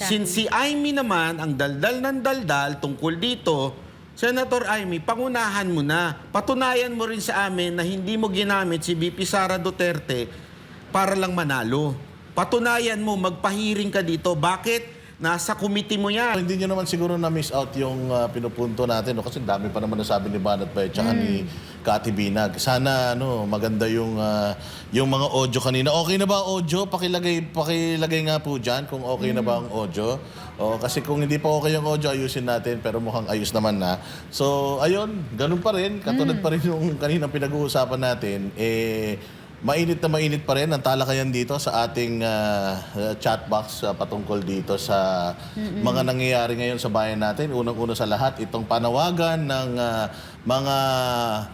Since si Amy naman, ang daldal ng daldal tungkol dito, Senator Amy, pangunahan mo na. Patunayan mo rin sa amin na hindi mo ginamit si BP Sara Duterte para lang manalo. Patunayan mo, magpahiring ka dito. Bakit? Nasa committee mo yan. Hindi nyo naman siguro na-miss out yung ah, pinupunto natin. No? Kasi dami pa naman nasabi ni Banat Bay tsaka ni Kati Binag. Sana ano, maganda yung, ah, yung mga audio kanina. Okay na ba audio? Pakilagay, pakilagay nga po dyan kung okay na ba ang audio. O, kasi kung hindi pa okay yung audio, ayusin natin. Pero mukhang ayos naman na. So, ayun, ganun pa rin. Katulad pa rin yung kanina pinag-uusapan natin. Eh, Mainit na mainit pa rin ang talakayan dito sa ating uh, chat box ah, patungkol dito sa mga nangyayari ngayon sa bayan natin. Unang-una sa lahat, itong panawagan ng ah, mga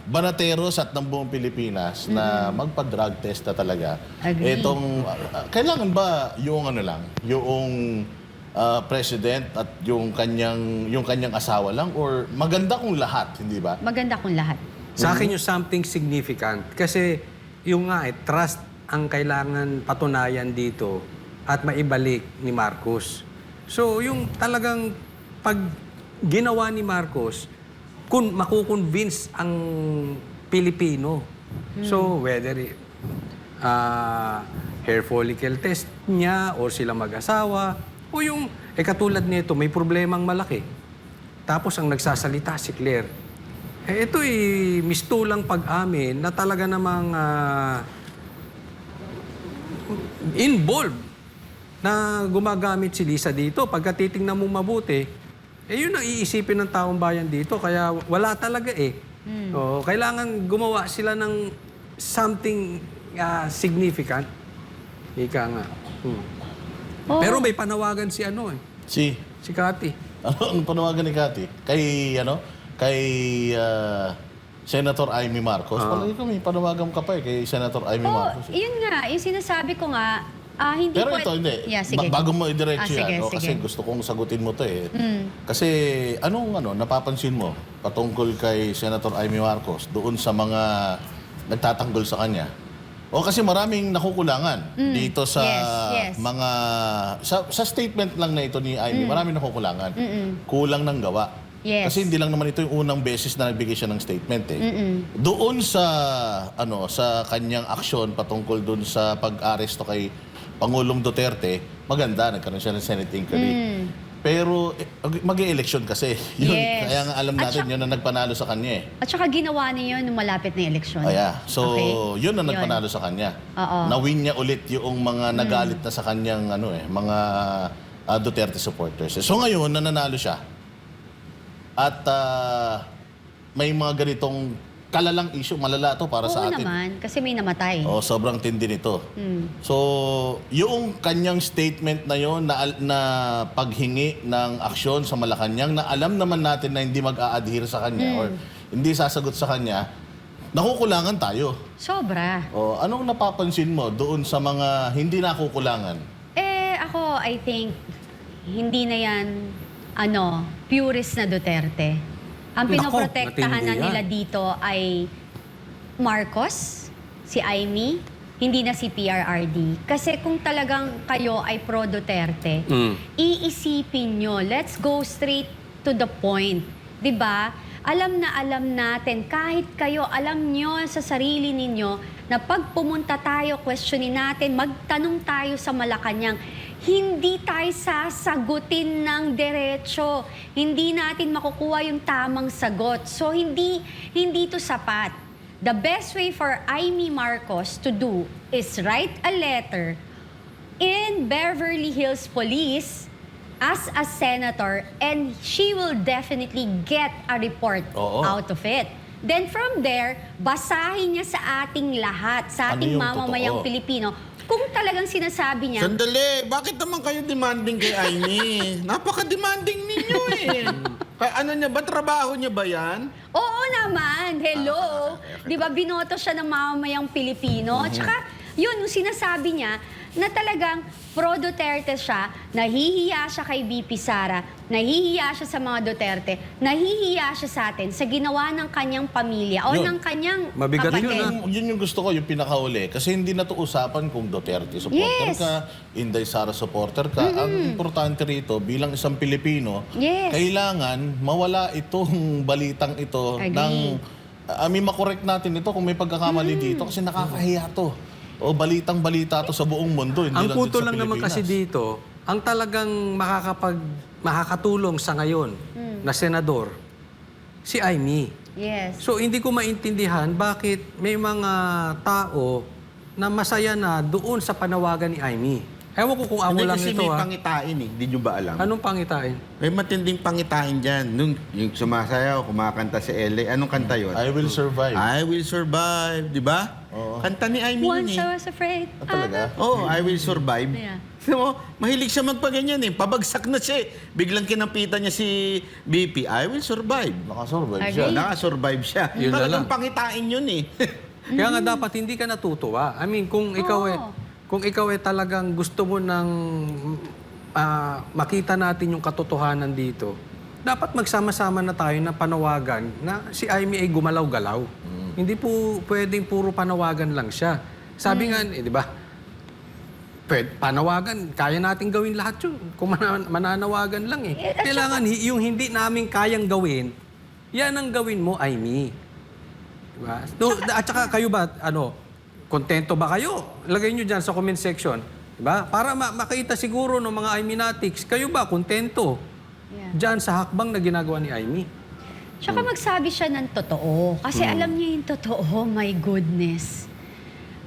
banateros at ng buong Pilipinas na magpa-drug test na talaga. Agree. Itong, ah, kailangan ba yung ano lang, yung ah, president at yung kanyang, yung kanyang asawa lang or maganda kung lahat, hindi ba? Maganda kung lahat. Sa akin yung something significant. Kasi yung nga eh, trust ang kailangan patunayan dito at maibalik ni Marcos. So yung talagang pag ginawa ni Marcos, kun makukonvince ang Pilipino. So whether ah, hair follicle test niya or sila mag-asawa o yung eh katulad nito may problemang malaki. Tapos ang nagsasalita si Claire. Eh, ito ay mistulang pag-amin na talaga namang ah, involved na gumagamit si Lisa dito. Pagka titingnan mo mabuti, eh yun ang iisipin ng taong bayan dito. Kaya wala talaga eh. Oo, kailangan gumawa sila ng something ah, significant. Ika nga. Hmm. Oo. Pero may panawagan si ano eh, Si, si Cathy. Ano ang panawagan ni Cathy? Kay, ano? Kay ah, Senator Amy Marcos. Ah. Palagi may panawagan ka pa eh, kay Senator Amy Oo, Marcos. eh. yun nga. Yung sinasabi ko nga, ah, hindi Pero po... ito, hindi. Yeah, sige. Ba- bago mo idiretso Ah, sige, yan, no? kasi sige. gusto kong sagutin mo to eh. Mm. Kasi anong ano, napapansin mo patungkol kay Senator Amy Marcos doon sa mga nagtatanggol sa kanya? O kasi maraming nakukulangan dito sa. Yes, yes. mga sa, sa statement lang na ito ni Amy, maraming nakukulangan. Mm-mm. Kulang ng gawa. Yes. Kasi hindi lang naman ito yung unang beses na nagbigay siya ng statement eh. Mm-mm. Doon sa ano sa kanyang aksyon patungkol doon sa pag-aresto kay Pangulong Duterte, maganda nagkaroon siya ng Senate inquiry. Mm. Pero eh, mag-election kasi. Yun, Yes. Kaya nga alam At natin saka- yun na nagpanalo sa kanya eh. At saka ginawa niya yun nung malapit na eleksyon. Kaya, so Okay. yun na Yun. nagpanalo sa kanya. Oo. Na-win niya ulit yung mga nagalit na sa kanyang ano eh, mga ah, Duterte supporters. So ngayon nananalo siya. At ah, may mga ganitong kalalang issue, malala to para Oo sa atin. naman, kasi may namatay. Oh, sobrang tindi nito. Mm. So, yung kanyang statement na yon na, na paghingi ng aksyon sa Malacanang na alam naman natin na hindi mag-a-adhere sa kanya or hindi sasagot sa kanya, nakukulangan tayo. Sobra. O, anong napapansin mo doon sa mga hindi nakukulangan? Eh, ako, I think, hindi na yan, ano, purist na Duterte. Ang pinoprotektahan na matindi yan. nila dito ay Marcos, si Amy, hindi na si PRRD. Kasi kung talagang kayo ay pro-Duterte, Mm. iisipin nyo, let's go straight to the point. 'Di ba? Alam na alam natin, kahit kayo, alam nyo sa sarili ninyo na pag pumunta tayo, questionin natin, magtanong tayo sa Malacanang, hindi tayo sasagutin ng derecho. Hindi natin makukuha yung tamang sagot. So, hindi, hindi to sapat. The best way for Amy Marcos to do is write a letter in Beverly Hills Police as a senator and she will definitely get a report Oo. out of it. Then from there, basahin niya sa ating lahat, sa Ano ating yung mamamayang totoo? Pilipino, kung talagang sinasabi niya, Sandali, bakit naman kayo demanding kay Amy? Napaka-demanding ninyo eh. Kaya ano niya ba? Trabaho niya ba yan? Oo naman, hello. 'Di ba binoto siya ng mamamayang Pilipino? At saka Yun, yung sinasabi niya na talagang pro-Duterte siya, nahihiya siya kay BP Sara, nahihiya siya sa mga Duterte, nahihiya siya sa atin sa ginawa ng kanyang pamilya o Yun. ng kanyang Mabigat kapatid. yun, ah. Yun, yun yung gusto ko, yung pinakauli. Kasi hindi na to usapan kung Duterte supporter Yes. ka, Inday Sara supporter ka. Ang importante rito, bilang isang Pilipino, Yes. kailangan mawala itong balitang ito Agree. ng... I mean, makorek natin ito kung may pagkakamali dito kasi nakakahiya to. O balitang balita to sa buong mundo, hindi Ang lang punto dito sa lang naman kasi dito, ang talagang makakapag makakatulong sa ngayon na senador si Amy. Yes. So hindi ko maintindihan bakit may mga tao na masaya na doon sa panawagan ni Amy. Ewan ko kung ako Hindi lang kasi ito may ha. pangitain eh. Hindi nyo ba alam? Anong pangitain? May matinding pangitain dyan. Nung yung sumasayaw, kumakanta si LA. Anong kanta yun? I will survive. I will survive, di ba? Oo. Kanta ni Amy Once yun I eh. was afraid. Ah, talaga? Oh, I will survive. Yeah. No, mahilig siya magpaganyan eh. Pabagsak na siya eh. Biglang kinampitan niya si BP. I will survive. Nakasurvive Agree. siya. Nakasurvive siya. Yun na Talagang lang. pangitain yun eh. Kaya nga dapat hindi ka natutuwa. I mean, kung ikaw Oo. eh kung ikaw eh talagang gusto mo nang ah, makita natin yung katotohanan dito, dapat magsama-sama na tayo na panawagan na si Amy ay gumalaw-galaw. Hindi po pwedeng puro panawagan lang siya. Sabi nga, eh, di ba? Pwede, panawagan, kaya natin gawin lahat yun. Kung mana- mananawagan lang eh. Eh, at Kailangan yung hindi namin kayang gawin, yan ang gawin mo, Amy. Diba? No, at saka kayo ba, ano, kontento ba kayo? Lagay nyo dyan sa comment section. Diba? Para ma- makita siguro ng mga Iminatics, kayo ba kontento? Yeah. Dyan sa hakbang na ginagawa ni Amy. Tsaka magsabi siya ng totoo. Kasi alam niya yung totoo, my goodness.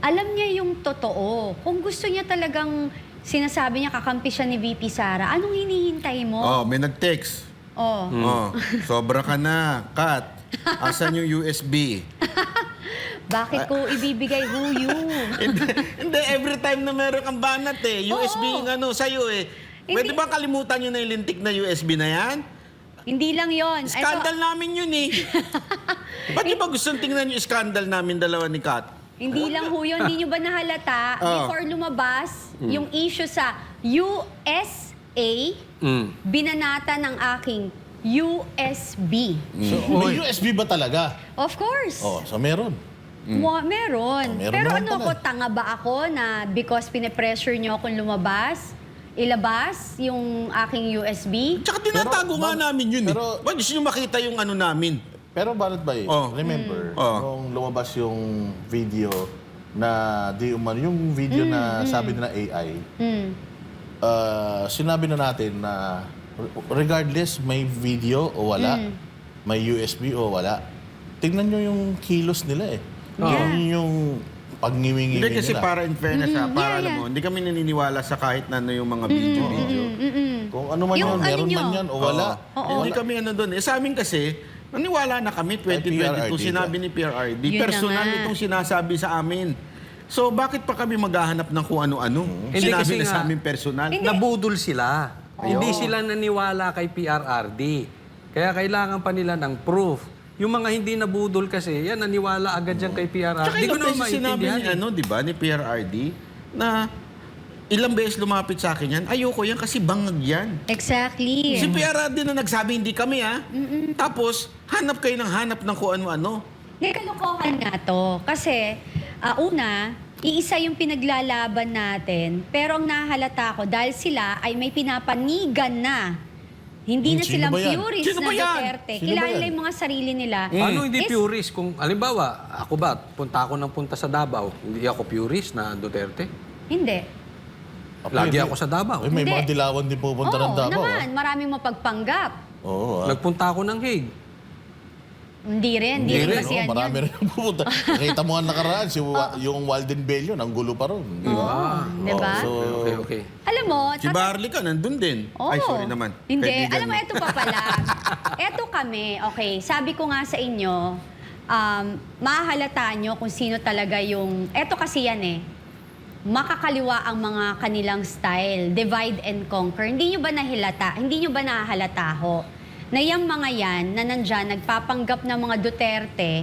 Alam niya yung totoo. Kung gusto niya talagang sinasabi niya kakampi siya ni VP Sara, anong hinihintay mo? Oh, may nag-text. Oh. Oh, sobra ka na. Kat, asan yung USB? Bakit ko ibibigay huyu? hindi, hindi, every time na meron kang banat eh. USB Oo. yung ano, sa'yo eh. Pwede Hindi. ba kalimutan nyo na yung lintik na USB na yan? Hindi lang yon. Scandal namin yun eh. Ba't nyo ba gustong tingnan yung scandal namin dalawa ni Kat? Hindi lang ho yun. Hindi nyo ba nahalata Oh. before lumabas yung issue sa USA, Mm. binanata ng aking USB. So, may USB ba talaga? Of course. Oh, so meron. Wa- meron. Oh, meron Pero naman ano pala. ako, tanga ba ako na because pine-pressure nyo akong lumabas, ilabas yung aking USB? Tsaka tinatago Pero, nga namin yun pero- eh. Ba't gusto nyo makita yung ano namin? Pero Banat Bay, Oh. remember, Oh. nung lumabas yung video na di umano, yung video na sabi nila AI, Hmm. uh, sinabi na natin na regardless may video o wala, Mm. may USB o wala, tingnan nyo yung kilos nila eh. Yeah. Yun yung pagngiming Hindi kasi nila. para in fairness ha, Mm, para yeah, alam yeah. mo, hindi kami naniniwala sa kahit na ano yung mga video-video. Mm-mm. Kung ano man Yung yun, ano meron man yan o wala. Oo. Hindi kami ano doon. Eh, sa amin kasi, naniwala na kami 2022 PRRD sinabi ni PRRD. Yun na Personal nga. itong sinasabi sa amin. So, bakit pa kami maghahanap ng kung ano-ano? Hindi, Sinabi na nga- sa amin personal. Hindi. Nabudol sila. Hindi sila naniwala kay PRRD. Kaya kailangan pa nila ng proof. Yung mga hindi nabudol kasi, yan, naniwala agad yan kay PRRD. Tsaka ko ilang naman beses sinabi maintindihan. ni, eh. ano, di ba, ni PRRD, na ilang beses lumapit sa akin yan, ayoko yan kasi bangag yan. Exactly. Si PRRD na nagsabi, hindi kami ha. Tapos, hanap kayo ng hanap ng kung ano-ano. Hindi, kalokohan nga to. Kasi, ah, una, iisa yung pinaglalaban natin, pero ang nahalata ko, dahil sila ay may pinapanigan na. Hindi na sino silang ba yan? purist Sino na ba yan? Duterte. Sino ba Kilala yan? yung mga sarili nila. Ano hindi Is- purist? Kung, alimbawa, ako ba, punta ako ng punta sa Davao, hindi ako purist na Duterte? Hindi. Lagi ako sa Davao. Eh, may Hindi. mga dilawan din pupunta ng Oo, Davao. naman. Maraming mapagpanggap. ah. Oo. ah. Nagpunta ako ng Hague. Hindi rin. Hindi, Hindi rin rin, kasi oh, yan marami yun. rin ang pupunta. Nakita mo nga nakaraan, si, Wa- yung Walden Bello, ang gulo pa ron. Di ba? Ah, Di ba? Oh, so, Okay, okay. Alam mo, Si tata- Barley ka, nandun din. Oo. Ay, sorry naman. Hindi. Kaibigan Alam mo, ito pa pala. ito kami, okay, sabi ko nga sa inyo, um, mahalata nyo kung sino talaga yung... Ito kasi yan eh. Makakaliwa ang mga kanilang style. Divide and conquer. Hindi nyo ba nahilata? Hindi nyo ba nahalata ho? Na yung mga yan na nandyan, nagpapanggap ng mga Duterte,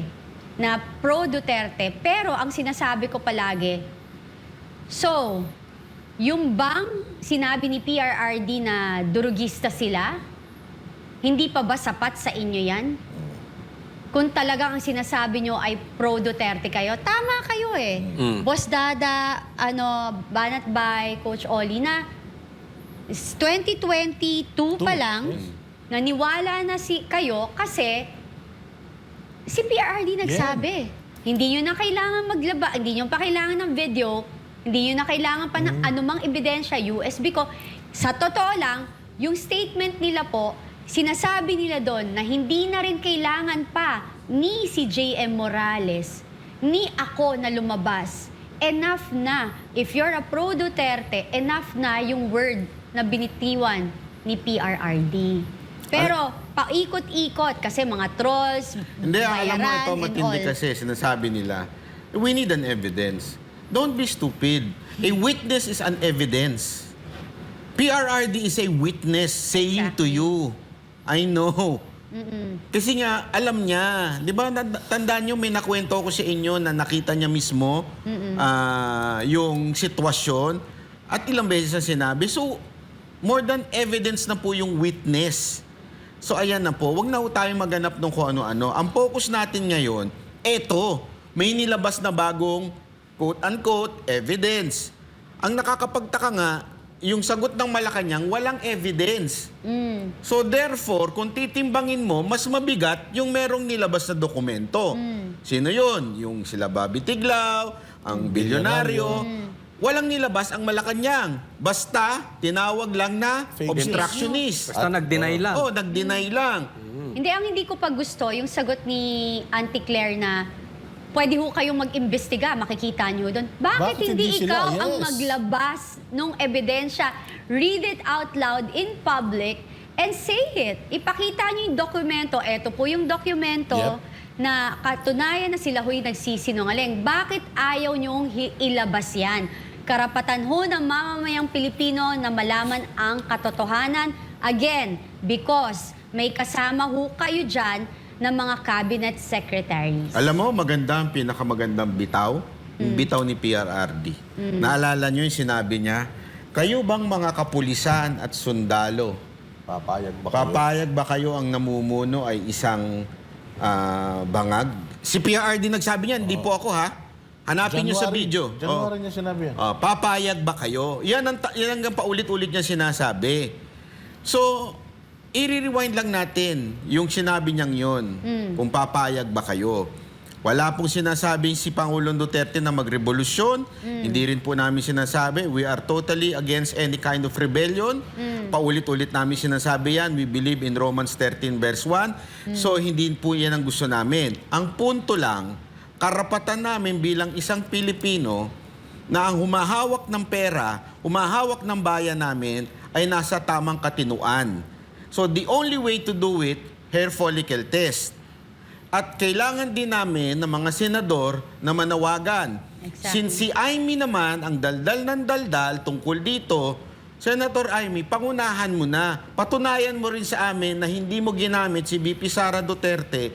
na pro-Duterte, pero ang sinasabi ko palagi, So, yung bang sinabi ni PRRD na durugista sila, hindi pa ba sapat sa inyo yan? Kung talagang ang sinasabi nyo ay pro-Duterte kayo, tama kayo eh. Mm. Boss Dada, ano, Banat by Coach Oli na s- 2022 pa lang, naniwala na si kayo kasi si PRRD nagsabi. Hindi nyo na kailangan maglaba, hindi nyo pa kailangan ng video, hindi nyo na kailangan pa ng anumang ebidensya, USB ko. Sa totoo lang, yung statement nila po, sinasabi nila doon na hindi na rin kailangan pa ni si JM Morales, ni ako na lumabas. Enough na. If you're a pro-Duterte, enough na yung word na binitiwan ni PRRD. Pero, paikot-ikot kasi mga trolls, Hindi, alam mo bayaran, ito and matindi all. kasi sinasabi nila, we need an evidence. Don't be stupid. A witness is an evidence. PRRD is a witness saying to you, I know. Kasi nga, alam niya. Di ba, nad- tandaan niyo, may nakwento ko sa inyo na nakita niya mismo ah, yung sitwasyon at ilang beses na sinabi. So, more than evidence na po yung witness. So, ayan na po. Huwag na po tayo maganap ng kung ano-ano. Ang focus natin ngayon, eto, may nilabas na bagong quote-unquote evidence. Ang nakakapagtaka nga, yung sagot ng Malacanang, walang evidence. Mm. So therefore, kung titimbangin mo, mas mabigat yung merong nilabas na dokumento. Sino yun? Yung sila Bobby Tiglao, ang bilyonaryo. Walang nilabas ang Malacanang. Basta, tinawag lang na Fake obstructionist. Basta nag-deny lang. Oh, nag-deny lang. Hindi, ang hindi ko pa gusto, yung sagot ni Auntie Claire na pwede ho kayong mag-imbestiga, makikita nyo doon. Bakit, Bakit hindi, hindi sila? ikaw ang Yes. maglabas nung ebidensya? Read it out loud in public and say it. Ipakita nyo yung dokumento. Eto po yung dokumento Yep. na katunayan na sila ho'y nagsisinungaling. Bakit ayaw nyong hi- ilabas yan? Karapatan ho ng mamamayang Pilipino na malaman ang katotohanan. Again, because may kasama ho kayo dyan ng mga cabinet secretaries. Alam mo, maganda ang pinakamagandang bitaw. Yung bitaw ni PRRD. Naalala nyo yung sinabi niya, kayo bang mga kapulisan at sundalo, Papayag ba kayo? Papayag ba kayo ang namumuno ay isang ah, bangag? Si PRD nagsabi niyan, hindi po ako ha. Hanapin niyo sa January. video. January Oh. niya sinabi yan. Ah, papayag ba kayo? Yan ang, ta- yan ang paulit-ulit niya sinasabi. So, i-rewind lang natin yung sinabi niyang yon. Kung papayag ba kayo. Wala pong sinasabing si Pangulong Duterte na magrevolusyon. Hindi rin po namin sinasabi, we are totally against any kind of rebellion. Paulit-ulit namin sinasabi yan. We believe in Romans 13 verse 1. So, hindi po yan ang gusto namin. Ang punto lang, karapatan namin bilang isang Pilipino na ang humahawak ng pera, humahawak ng bayan namin ay nasa tamang katinuan. So the only way to do it, hair follicle test. At kailangan din namin ng mga senador na manawagan. Exactly. Since si Amy naman ang daldal ng daldal tungkol dito, Senator Amy, pangunahan mo na. Patunayan mo rin sa amin na hindi mo ginamit si BP Sara Duterte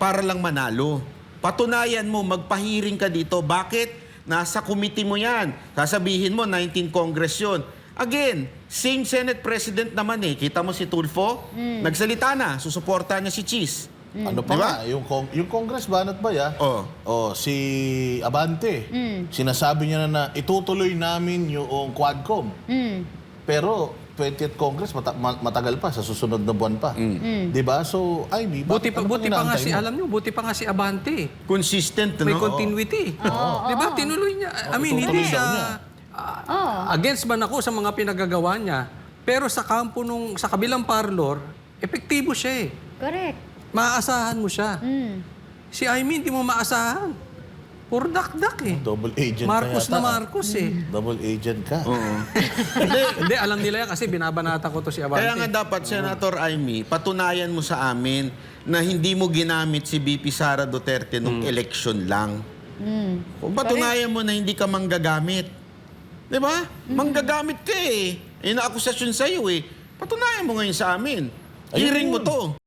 para lang manalo. Patunayan mo, magpahiring ka dito. Bakit? Nasa committee mo yan. Sasabihin mo, 19 Congress yun. Again, same Senate President naman eh. Kita mo si Tulfo? Nagsalita na. Susuporta niya si Cheese. Ano pa Di ba? nga, yung, kong- yung Congress banat ba ya? Oh. Oh, si Abante. Sinasabi niya na na itutuloy namin yung Quadcom. Mm. Pero 20th Congress mata- ma- matagal pa sa susunod na buwan pa. 'Di ba? So, ay, di Buti pa, ano buti pa nga si, mo? alam nyo, buti pa nga si Abante. Consistent, May no? continuity. Di ba? Tinuloy niya. I mean, hindi siya... Oh. against man ako sa mga pinagagawa niya. Pero sa kampo nung, sa kabilang parlor, epektibo siya eh. Correct. Maaasahan mo siya. Mm. Si Amy, hindi mo maasahan. Puro dakdak eh. Double agent Marcos ka na yata. Marcos eh. Double agent ka. Oo. hindi, alam nila yan kasi binabanata ko to si Abante. Kaya nga dapat, Senator Amy, patunayan mo sa amin na hindi mo ginamit si BP Sara Duterte nung election lang. Kung patunayan mo na hindi ka manggagamit. Di ba? Manggagamit ka eh. Yun ang akusasyon sa'yo eh. Patunayan mo ngayon sa amin. Ayun Hearing mo yun. to.